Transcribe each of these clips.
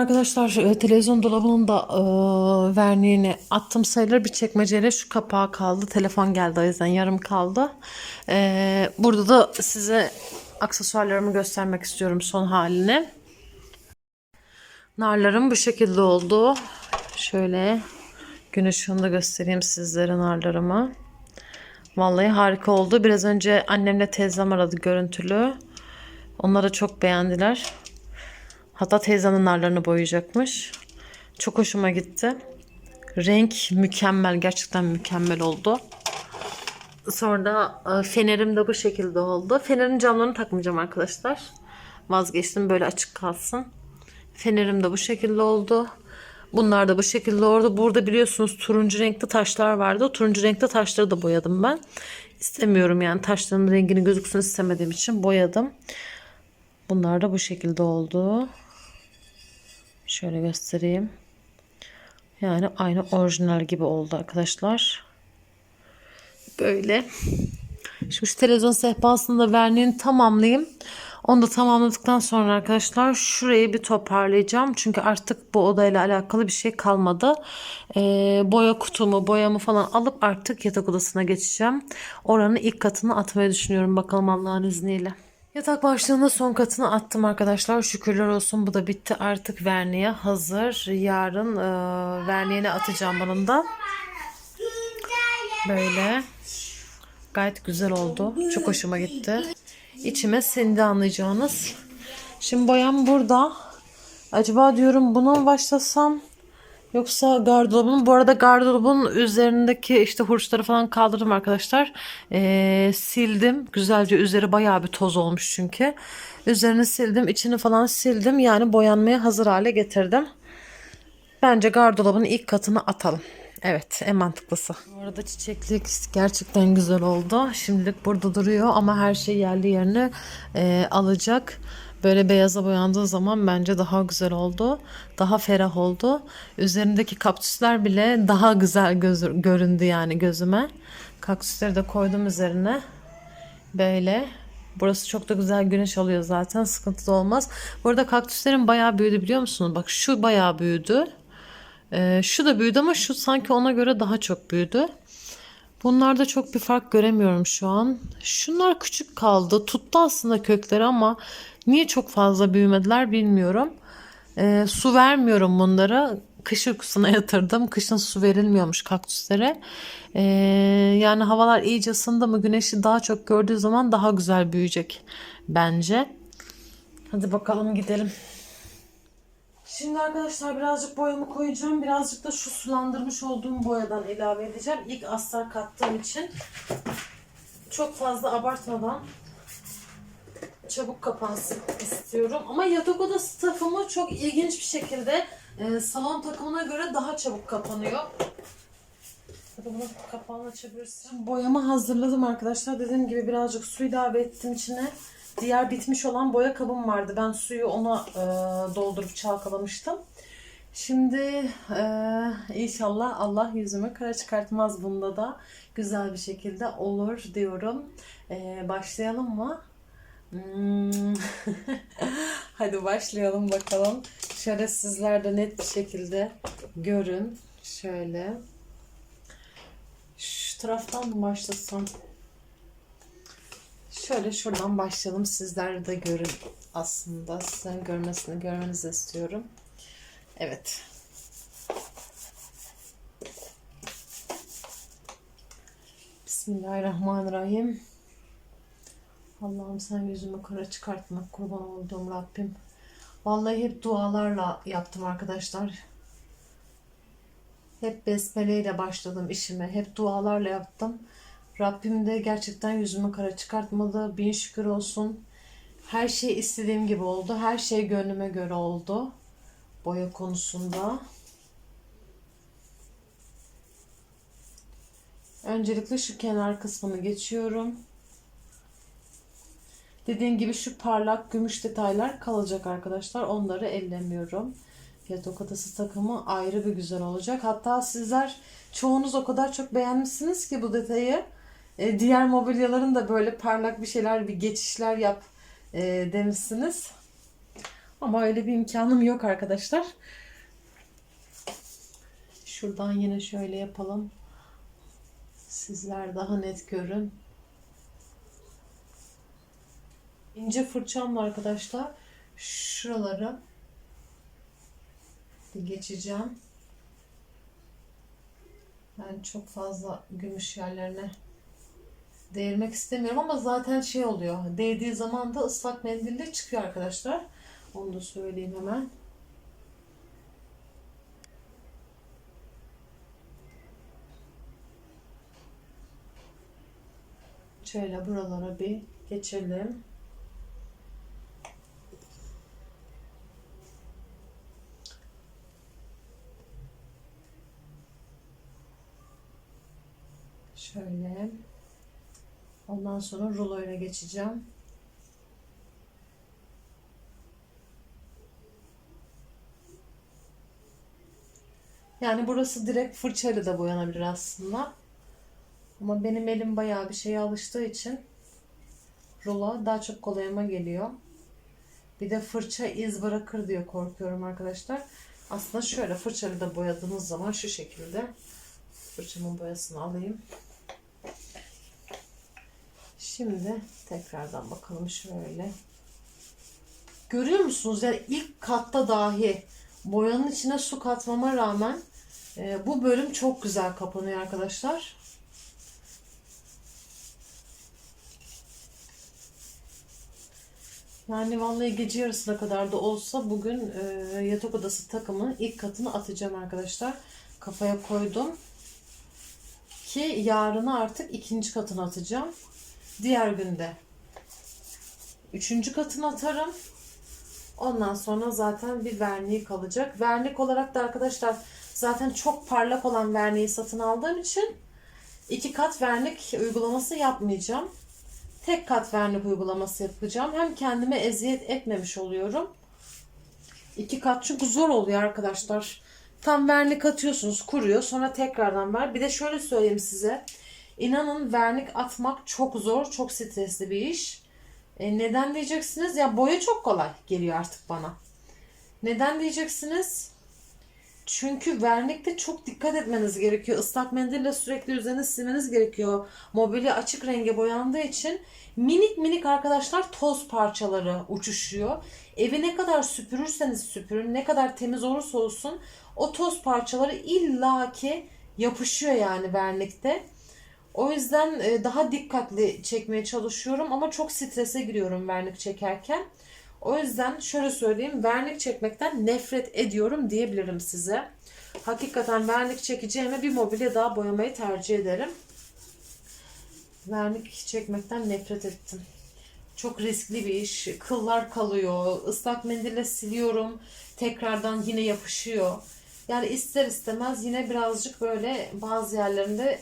arkadaşlar e, televizyon dolabının da e, verniğini attım sayılır bir çekmeceyle şu kapağı kaldı. Telefon geldi o yüzden yarım kaldı. E, burada da size aksesuarlarımı göstermek istiyorum son halini. Narlarım bu şekilde oldu. Şöyle gün ışığında göstereyim sizlere narlarımı. Vallahi harika oldu. Biraz önce annemle teyzem aradı görüntülü. Onlar da çok beğendiler. Hatta teyzemin narlarını boyayacakmış. Çok hoşuma gitti. Renk mükemmel. Gerçekten mükemmel oldu. Sonra e, fenerim de bu şekilde oldu. Fenerin camlarını takmayacağım arkadaşlar. Vazgeçtim böyle açık kalsın. Fenerim de bu şekilde oldu. Bunlar da bu şekilde oldu. Burada biliyorsunuz turuncu renkli taşlar vardı. Turuncu renkli taşları da boyadım ben. İstemiyorum yani taşların rengini gözüksün istemediğim için boyadım. Bunlar da bu şekilde oldu. Şöyle göstereyim. Yani aynı orijinal gibi oldu arkadaşlar. Böyle. Şimdi şu televizyon sehpasını da verniğini tamamlayayım. Onu da tamamladıktan sonra arkadaşlar şurayı bir toparlayacağım. Çünkü artık bu odayla alakalı bir şey kalmadı. Ee, boya kutumu, boyamı falan alıp artık yatak odasına geçeceğim. Oranın ilk katını atmayı düşünüyorum. Bakalım Allah'ın izniyle. Yatak başlığında son katını attım arkadaşlar. Şükürler olsun bu da bitti. Artık verniğe hazır. Yarın e, verniğine atacağım bunun da. Böyle. Gayet güzel oldu. Çok hoşuma gitti. İçime sindi anlayacağınız. Şimdi boyam burada. Acaba diyorum bunu başlasam Yoksa gardırobun bu arada gardırobun üzerindeki işte hurçları falan kaldırdım arkadaşlar. Ee, sildim. Güzelce üzeri bayağı bir toz olmuş çünkü. Üzerini sildim. içini falan sildim. Yani boyanmaya hazır hale getirdim. Bence gardırobun ilk katını atalım. Evet en mantıklısı. Bu arada çiçeklik gerçekten güzel oldu. Şimdilik burada duruyor ama her şey yerli yerine e, alacak. Böyle beyaza boyandığı zaman bence daha güzel oldu. Daha ferah oldu. Üzerindeki kaktüsler bile daha güzel göz, göründü yani gözüme. Kaktüsleri de koydum üzerine. Böyle. Burası çok da güzel güneş alıyor zaten. Sıkıntı da olmaz. Bu arada kaktüslerin bayağı büyüdü biliyor musunuz? Bak şu bayağı büyüdü. Ee, şu da büyüdü ama şu sanki ona göre daha çok büyüdü. Bunlarda çok bir fark göremiyorum şu an. Şunlar küçük kaldı. Tuttu aslında kökleri ama niye çok fazla büyümediler bilmiyorum. Ee, su vermiyorum bunlara. Kış uykusuna yatırdım. Kışın su verilmiyormuş kaktüslere. Ee, yani havalar iyice ısındı mı güneşi daha çok gördüğü zaman daha güzel büyüyecek bence. Hadi bakalım gidelim. Şimdi arkadaşlar birazcık boyamı koyacağım. Birazcık da şu sulandırmış olduğum boyadan ilave edeceğim. İlk astar kattığım için çok fazla abartmadan çabuk kapansın istiyorum. Ama yatak odası takımı çok ilginç bir şekilde e, salon takımına göre daha çabuk kapanıyor. Bunu kapağını açabilirsin. Boyamı hazırladım arkadaşlar. Dediğim gibi birazcık su ilave ettim içine. Diğer bitmiş olan boya kabım vardı. Ben suyu ona e, doldurup çalkalamıştım. Şimdi e, inşallah Allah yüzümü kara çıkartmaz bunda da. Güzel bir şekilde olur diyorum. E, başlayalım mı? Hmm. Hadi başlayalım bakalım. Şöyle sizler de net bir şekilde görün. Şöyle. Şu taraftan mı başlasam? Şöyle şuradan başlayalım. Sizler de görün aslında. Sizlerin görmesini görmenizi istiyorum. Evet. Bismillahirrahmanirrahim. Allah'ım sen yüzümü kara çıkartma. Kurban olduğum Rabbim. Vallahi hep dualarla yaptım arkadaşlar. Hep besmeleyle başladım işime. Hep dualarla yaptım. Rabbim de gerçekten yüzümü kara çıkartmadı. Bin şükür olsun. Her şey istediğim gibi oldu. Her şey gönlüme göre oldu. Boya konusunda. Öncelikle şu kenar kısmını geçiyorum. Dediğim gibi şu parlak gümüş detaylar kalacak arkadaşlar. Onları ellemiyorum. Yatak odası takımı ayrı bir güzel olacak. Hatta sizler çoğunuz o kadar çok beğenmişsiniz ki bu detayı. E, diğer mobilyaların da böyle parlak bir şeyler, bir geçişler yap e, demişsiniz. Ama öyle bir imkanım yok arkadaşlar. Şuradan yine şöyle yapalım. Sizler daha net görün. İnce fırçam var arkadaşlar. Şuraları bir geçeceğim. Ben çok fazla gümüş yerlerine değirmek istemiyorum ama zaten şey oluyor. Değdiği zaman da ıslak mendille çıkıyor arkadaşlar. Onu da söyleyeyim hemen. Şöyle buralara bir geçelim. Şöyle. Ondan sonra ruloyla geçeceğim. Yani burası direkt fırçayla da boyanabilir aslında. Ama benim elim bayağı bir şeye alıştığı için rulo daha çok kolayıma geliyor. Bir de fırça iz bırakır diye korkuyorum arkadaşlar. Aslında şöyle fırçayla da boyadığınız zaman şu şekilde fırçamın boyasını alayım. Şimdi tekrardan bakalım şöyle. Görüyor musunuz? Yani ilk katta dahi boyanın içine su katmama rağmen e, bu bölüm çok güzel kapanıyor arkadaşlar. Yani vallahi gece yarısına kadar da olsa bugün e, yatak odası takımının ilk katını atacağım arkadaşlar. Kafaya koydum. Ki yarına artık ikinci katını atacağım. Diğer günde üçüncü katını atarım. Ondan sonra zaten bir verniği kalacak. Vernik olarak da arkadaşlar zaten çok parlak olan verniği satın aldığım için iki kat vernik uygulaması yapmayacağım. Tek kat vernik uygulaması yapacağım. Hem kendime eziyet etmemiş oluyorum. İki kat çünkü zor oluyor arkadaşlar. Tam vernik atıyorsunuz kuruyor sonra tekrardan ver. Bir de şöyle söyleyeyim size. İnanın vernik atmak çok zor, çok stresli bir iş. E, neden diyeceksiniz? Ya boya çok kolay geliyor artık bana. Neden diyeceksiniz? Çünkü vernikte çok dikkat etmeniz gerekiyor. Islak mendille sürekli üzerine silmeniz gerekiyor. Mobilya açık renge boyandığı için minik minik arkadaşlar toz parçaları uçuşuyor. Evi ne kadar süpürürseniz süpürün, ne kadar temiz olursa olsun o toz parçaları illaki yapışıyor yani vernikte. O yüzden e, daha dikkatli çekmeye çalışıyorum ama çok strese giriyorum vernik çekerken. O yüzden şöyle söyleyeyim vernik çekmekten nefret ediyorum diyebilirim size. Hakikaten vernik çekeceğime bir mobilya daha boyamayı tercih ederim. Vernik çekmekten nefret ettim. Çok riskli bir iş. Kıllar kalıyor. Islak mendille siliyorum. Tekrardan yine yapışıyor. Yani ister istemez yine birazcık böyle bazı yerlerinde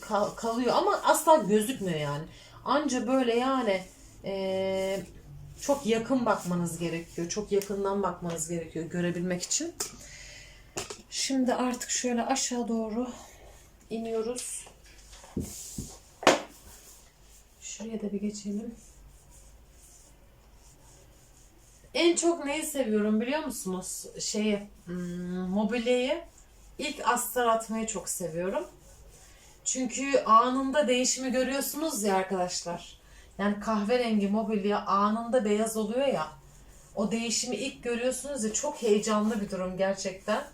kal- kalıyor ama asla gözükmüyor yani. Anca böyle yani eee, çok yakın bakmanız gerekiyor. Çok yakından bakmanız gerekiyor görebilmek için. Şimdi artık şöyle aşağı doğru iniyoruz. Şuraya da bir geçelim. En çok neyi seviyorum biliyor musunuz? Şeyi, hmm, mobilyayı ilk astar atmayı çok seviyorum. Çünkü anında değişimi görüyorsunuz ya arkadaşlar. Yani kahverengi mobilya anında beyaz oluyor ya. O değişimi ilk görüyorsunuz ya çok heyecanlı bir durum gerçekten.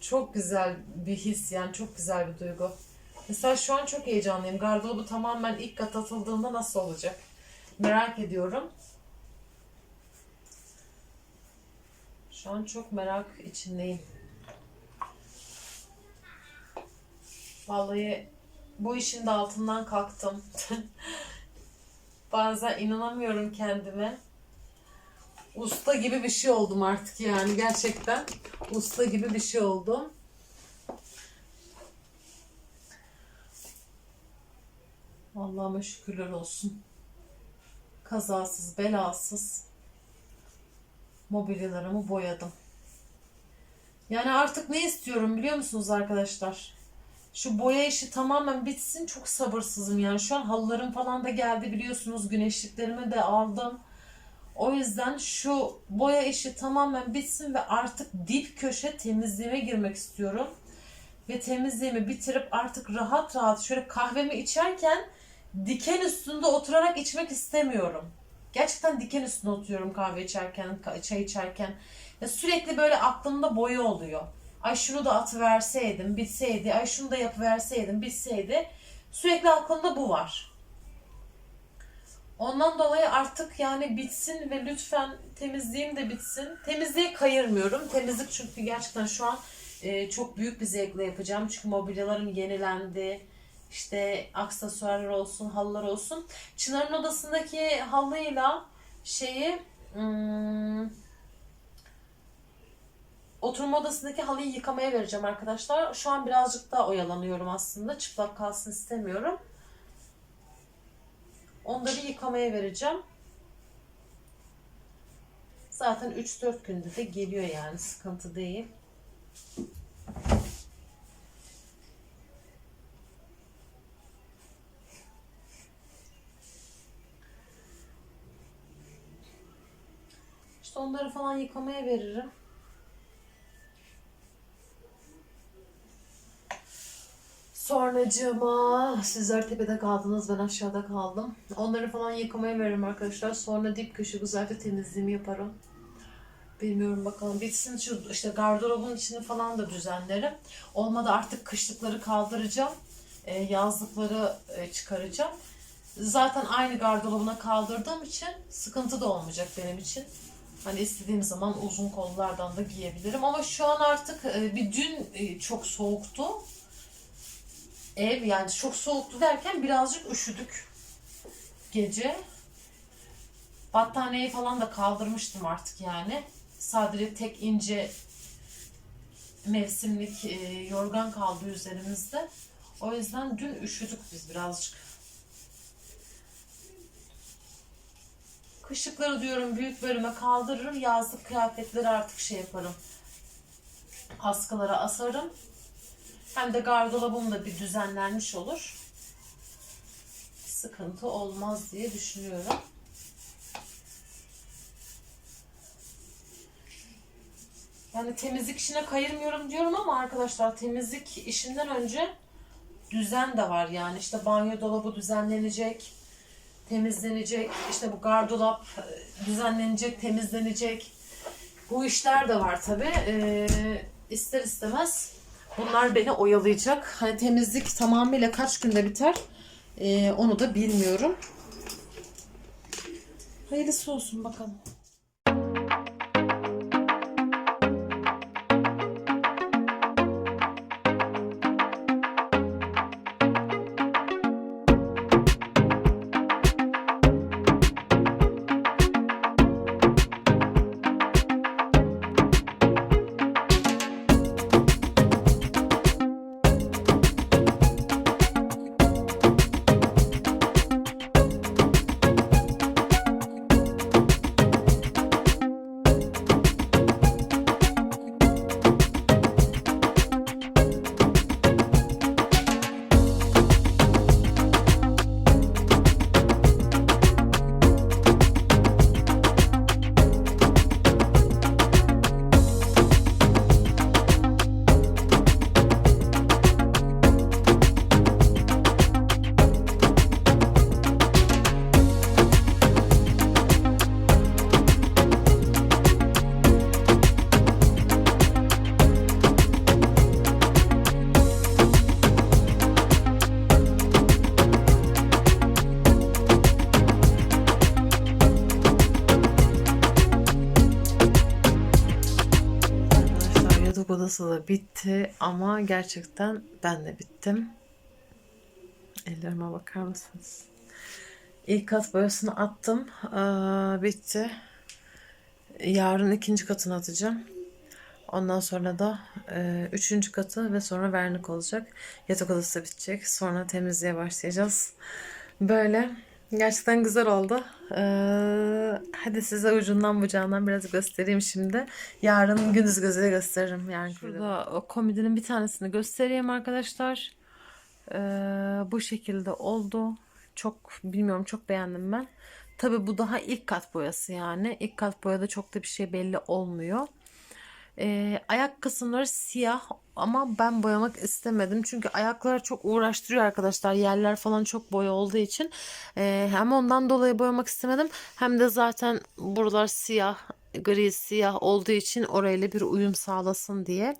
Çok güzel bir his yani çok güzel bir duygu. Mesela şu an çok heyecanlıyım. Gardırobu tamamen ilk kat atıldığında nasıl olacak? Merak ediyorum. Şu an çok merak içindeyim. Vallahi bu işin de altından kalktım. Bazen inanamıyorum kendime. Usta gibi bir şey oldum artık yani gerçekten. Usta gibi bir şey oldum. Allah'ıma şükürler olsun. Kazasız, belasız mobilyalarımı boyadım. Yani artık ne istiyorum biliyor musunuz arkadaşlar? Şu boya işi tamamen bitsin. Çok sabırsızım yani. Şu an halılarım falan da geldi biliyorsunuz. Güneşliklerimi de aldım. O yüzden şu boya işi tamamen bitsin ve artık dip köşe temizliğime girmek istiyorum. Ve temizliğimi bitirip artık rahat rahat şöyle kahvemi içerken diken üstünde oturarak içmek istemiyorum. Gerçekten diken üstünde oturuyorum kahve içerken, çay içerken. Ya sürekli böyle aklımda boya oluyor. Ay şunu da atıverseydim, bitseydi. Ay şunu da yapıverseydim, bitseydi. Sürekli aklımda bu var. Ondan dolayı artık yani bitsin ve lütfen temizliğim de bitsin. Temizliğe kayırmıyorum. Temizlik çünkü gerçekten şu an e, çok büyük bir zevkle yapacağım. Çünkü mobilyalarım yenilendi. İşte aksesuarlar olsun, halılar olsun. Çınar'ın odasındaki halıyla şeyi hmm, oturma odasındaki halıyı yıkamaya vereceğim arkadaşlar. Şu an birazcık daha oyalanıyorum aslında. Çıplak kalsın istemiyorum. Onları yıkamaya vereceğim. Zaten 3-4 günde de geliyor yani sıkıntı değil. İşte onları falan yıkamaya veririm. Sonracığıma sizler tepede kaldınız ben aşağıda kaldım. Onları falan yıkamaya veririm arkadaşlar. Sonra dip köşe güzelce temizliğimi yaparım. Bilmiyorum bakalım bitsin şu işte gardırobun içini falan da düzenlerim. Olmadı artık kışlıkları kaldıracağım. Ee, yazlıkları e, çıkaracağım. Zaten aynı gardırobuna kaldırdığım için sıkıntı da olmayacak benim için. Hani istediğim zaman uzun kollardan da giyebilirim. Ama şu an artık e, bir dün e, çok soğuktu ev yani çok soğuktu derken birazcık üşüdük gece. Battaniyeyi falan da kaldırmıştım artık yani. Sadece tek ince mevsimlik e, yorgan kaldı üzerimizde. O yüzden dün üşüdük biz birazcık. Kışlıkları diyorum büyük bölüme kaldırır. Yazlık kıyafetleri artık şey yaparım. Askılara asarım. Hem de gardırobum da bir düzenlenmiş olur. Sıkıntı olmaz diye düşünüyorum. Yani temizlik işine kayırmıyorum diyorum ama arkadaşlar temizlik işinden önce düzen de var yani işte banyo dolabı düzenlenecek, temizlenecek, işte bu gardırop e, düzenlenecek, temizlenecek. Bu işler de var tabi. Ee, ister istemez Bunlar beni oyalayacak. Hani temizlik tamamıyla kaç günde biter ee, onu da bilmiyorum. Hayırlısı olsun bakalım. Odası da bitti ama gerçekten ben de bittim. Ellerime bakar mısınız? İlk kat boyasını attım. Aa, bitti. Yarın ikinci katını atacağım. Ondan sonra da e, üçüncü katı ve sonra vernik olacak. Yatak odası da bitecek. Sonra temizliğe başlayacağız. Böyle gerçekten güzel oldu. Ee, hadi size ucundan bucağından biraz göstereyim şimdi. Yarın gündüz gözüyle gösteririm. Yani Şurada o komedinin bir tanesini göstereyim arkadaşlar. Ee, bu şekilde oldu. Çok bilmiyorum çok beğendim ben. Tabi bu daha ilk kat boyası yani. İlk kat boyada çok da bir şey belli olmuyor. Ee, ayak kısımları siyah ama ben boyamak istemedim. Çünkü ayaklar çok uğraştırıyor arkadaşlar. Yerler falan çok boya olduğu için. Ee, hem ondan dolayı boyamak istemedim. Hem de zaten buralar siyah, gri siyah olduğu için orayla bir uyum sağlasın diye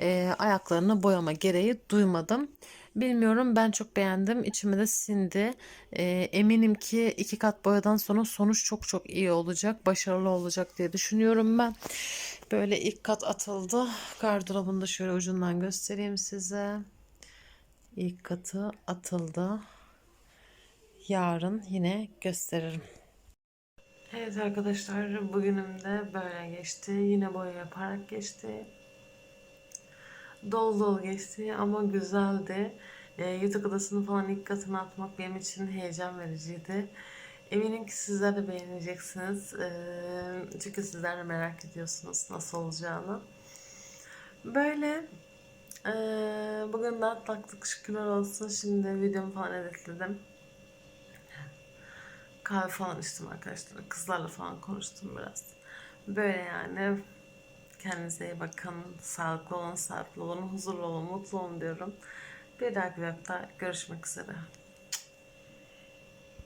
e, ayaklarını boyama gereği duymadım. Bilmiyorum ben çok beğendim. İçime de sindi. E, eminim ki iki kat boyadan sonra sonuç çok çok iyi olacak. Başarılı olacak diye düşünüyorum ben. Böyle ilk kat atıldı. Gardırobunu da şöyle ucundan göstereyim size. İlk katı atıldı. Yarın yine gösteririm. Evet arkadaşlar bugünüm de böyle geçti. Yine boya yaparak geçti. Dolu dolu geçti ama güzeldi. Ee, yatak odasını falan ilk katına atmak benim için heyecan vericiydi. Eminim ki sizler de beğeneceksiniz. Ee, çünkü sizler de merak ediyorsunuz nasıl olacağını. Böyle ee, bugün de atlattık şükürler olsun. Şimdi videomu falan editledim. Kahve falan içtim arkadaşlar. Kızlarla falan konuştum biraz. Böyle yani. Kendinize iyi bakın. Sağlıklı olun, sağlıklı olun, huzurlu olun, mutlu olun diyorum. Bir dahaki vlogda görüşmek üzere.